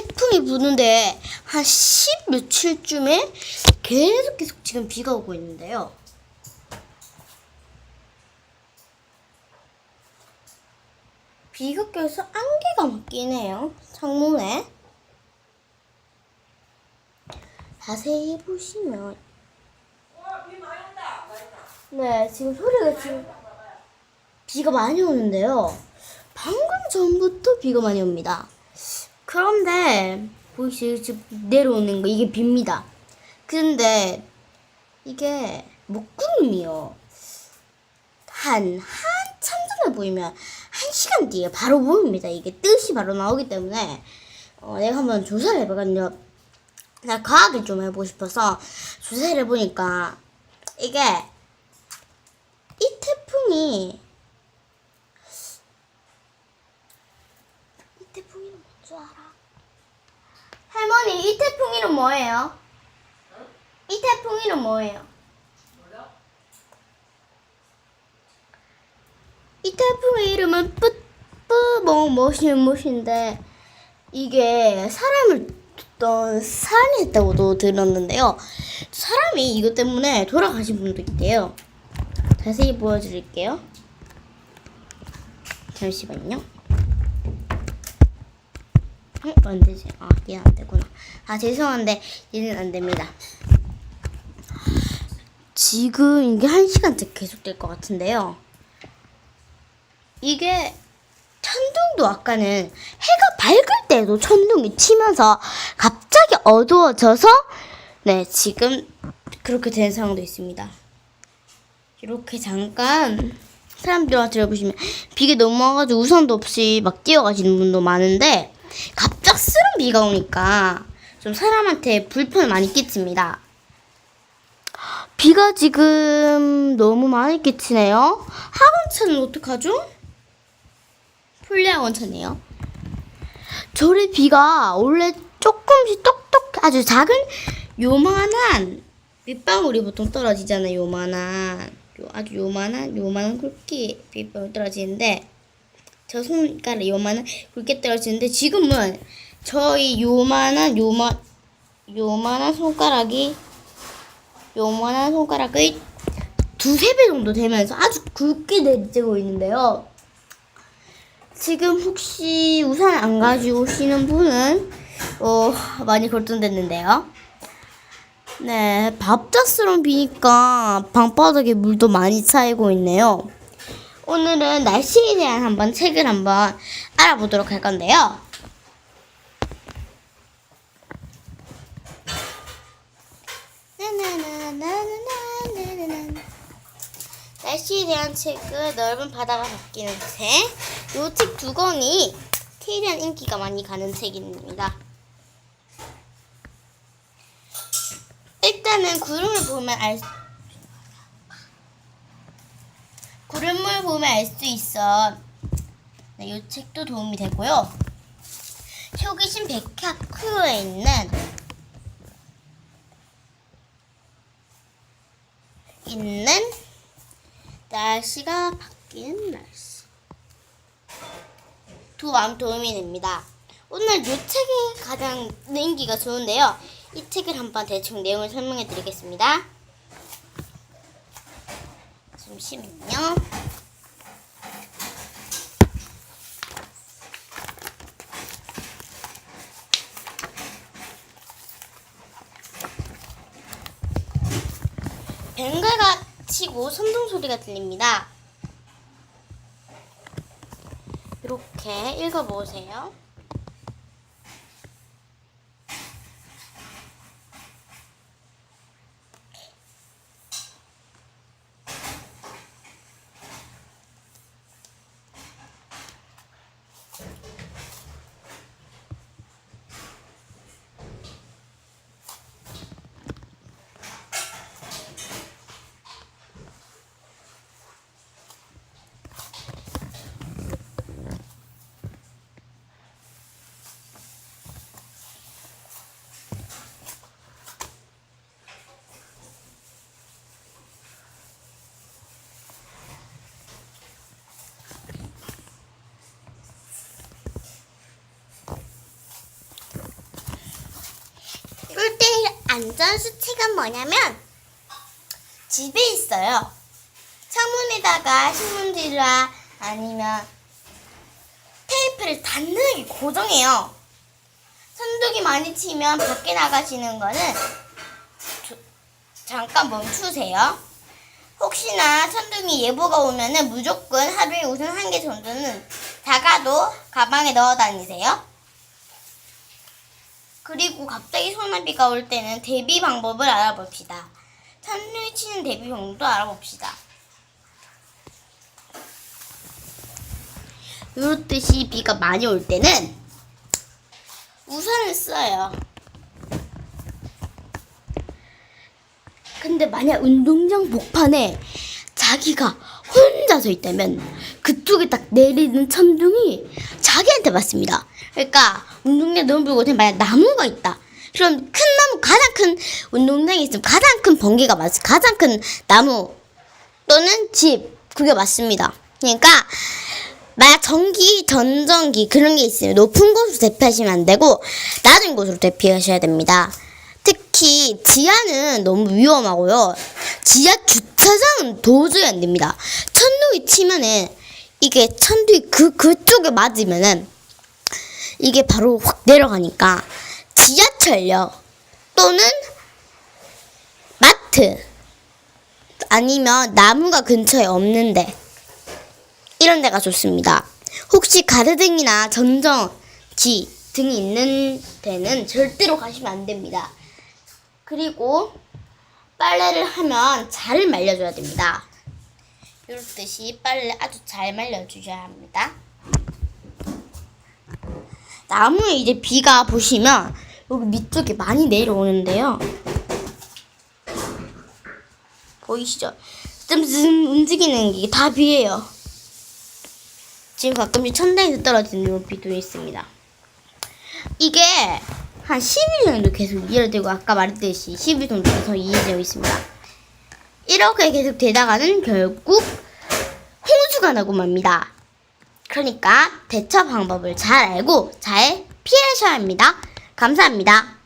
태풍이 부는데 한 10 며칠쯤에 계속 계속 지금 비가 오고 있는데요. 비가 껴서 안개가 막 끼네요. 창문에. 자세히 보시면 네, 지금 소리가 지금 비가 많이 오는데요. 방금 전부터 비가 많이 옵니다. 그런데 보이시죠? 지금 내려오는 거 이게 비입니다. 근데 이게 목구름이요. 한 한참 전에 보이면 한 시간 뒤에 바로 보입니다. 이게 뜻이 바로 나오기 때문에 어, 내가 한번 조사를 해봤거든요. 내가 과학을 좀 해보고 싶어서 조사를 해보니까 이게 이 태풍이 이 태풍 이름 뭔줄 알아? 할머니 이 태풍 이름 뭐예요? 이 태풍 이름 뭐예요? 이 태풍의 이름은 뿌뿌뭐 뭐시 뭐시인데 이게 사람을 어떤 사람이 했다고도 들었는데요. 사람이 이것 때문에 돌아가신 분도 있대요. 자세히 보여드릴게요. 잠시만요. 되지. 아, 얘는 안 되구나. 아, 죄송한데, 얘는 안 됩니다. 지금 이게 한 시간째 계속될 것 같은데요. 이게 천둥도 아까는 해가 밝을 때도 천둥이 치면서 갑자기 어두워져서 네 지금 그렇게 된 상황도 있습니다. 이렇게 잠깐 사람들 와서 보시면 비가 너무 와가지고 우산도 없이 막 뛰어가시는 분도 많은데 갑작스런 비가 오니까 좀 사람한테 불편을 많이 끼칩니다. 비가 지금 너무 많이 끼치네요. 학원차는 어떡하죠? 풀리학원차네요. 저리 비가 원래 조금씩 똑똑 아주 작은 요만한 빗방울이 보통 떨어지잖아요. 요만한 요, 아주 요만한 요만한 굵게 빗방울 떨어지는데 저 손가락 요만한 굵게 떨어지는데 지금은 저희 요만한 요만 요만한 손가락이 요만한 손가락의 두세 배 정도 되면서 아주 굵게 내리고 있는데요. 지금 혹시 우산 안 가지고 오시는 분은 어, 많이 걱정됐는데요. 네, 밥자스러운 비니까 방바닥에 물도 많이 차이고 있네요. 오늘은 날씨에 대한 한번 책을 한번 알아보도록 할 건데요. 날씨에 대한 책은 넓은 바다가 바뀌는 책. 이 책 두 권이 K에 대한 인기가 많이 가는 책입니다. 일단은 구름을 보면 알 수. 구름을 보면 알 수 있어. 네, 이 책도 도움이 되고요. 효기심 백학후에 있는 있는 날씨가 바뀌는 날씨. 두 마음 도움이 됩니다. 오늘 이 책이 가장 인기가 좋은데요. 이 책을 한번 대충 내용을 설명해 드리겠습니다. 잠시만요. 뱅갈가 치고 선동 소리가 들립니다. 이렇게 읽어보세요. 안전수칙은 뭐냐면 집에 있어요. 창문에다가 신문지라 아니면 테이프를 단단하게 고정해요. 선풍기 많이 치면 밖에 나가시는 거는 조- 잠깐 멈추세요. 혹시나 천둥이 예보가 오면은 무조건 하루에 우선 한 개 정도는 작아도 가방에 넣어 다니세요. 그리고 갑자기 소나비가 올 때는 대비 방법을 알아봅시다. 천둥이 치는 대비 방법도 알아봅시다. 이렇듯이 비가 많이 올 때는 우산을 써요. 근데 만약 운동장 복판에 자기가 혼자 서 있다면 그쪽에 딱 내리는 천둥이 자기한테 맞습니다. 그러니까 운동장 너무 불고 만약 나무가 있다. 그럼 큰 나무 가장 큰 운동장에 있으면 가장 큰 번개가 맞 가장 큰 나무 또는 집 그게 맞습니다. 그러니까 만약 전기, 전전기 그런 게 있으면 높은 곳으로 대피하시면 안 되고 낮은 곳으로 대피하셔야 됩니다. 특히 지하는 너무 위험하고요. 지하 주차장은 도저히 안 됩니다. 천둥이 치면은 이게 천둥이 그 그쪽에 맞으면은 이게 바로 확 내려가니까 지하철역 또는 마트 아니면 나무가 근처에 없는데 이런 데가 좋습니다. 혹시 가르등이나 전정지 등이 있는 데는 절대로 가시면 안 됩니다. 그리고 빨래를 하면 잘 말려줘야 됩니다. 이렇듯이 빨래 아주 잘 말려주셔야 합니다. 나무에 이제 비가 보시면 여기 밑쪽에 많이 내려오는데요. 보이시죠? 쯤쯤 움직이는 게 다 비예요. 지금 가끔씩 천장에서 떨어지는 이런 비도 있습니다. 이게 한 10일 정도 계속 이어지고 아까 말했듯이 10일 정도 계속 이어지고 있습니다. 이렇게 계속 되다가는 결국 홍수가 나고 맙니다. 그러니까 대처 방법을 잘 알고 잘 피하셔야 합니다. 감사합니다.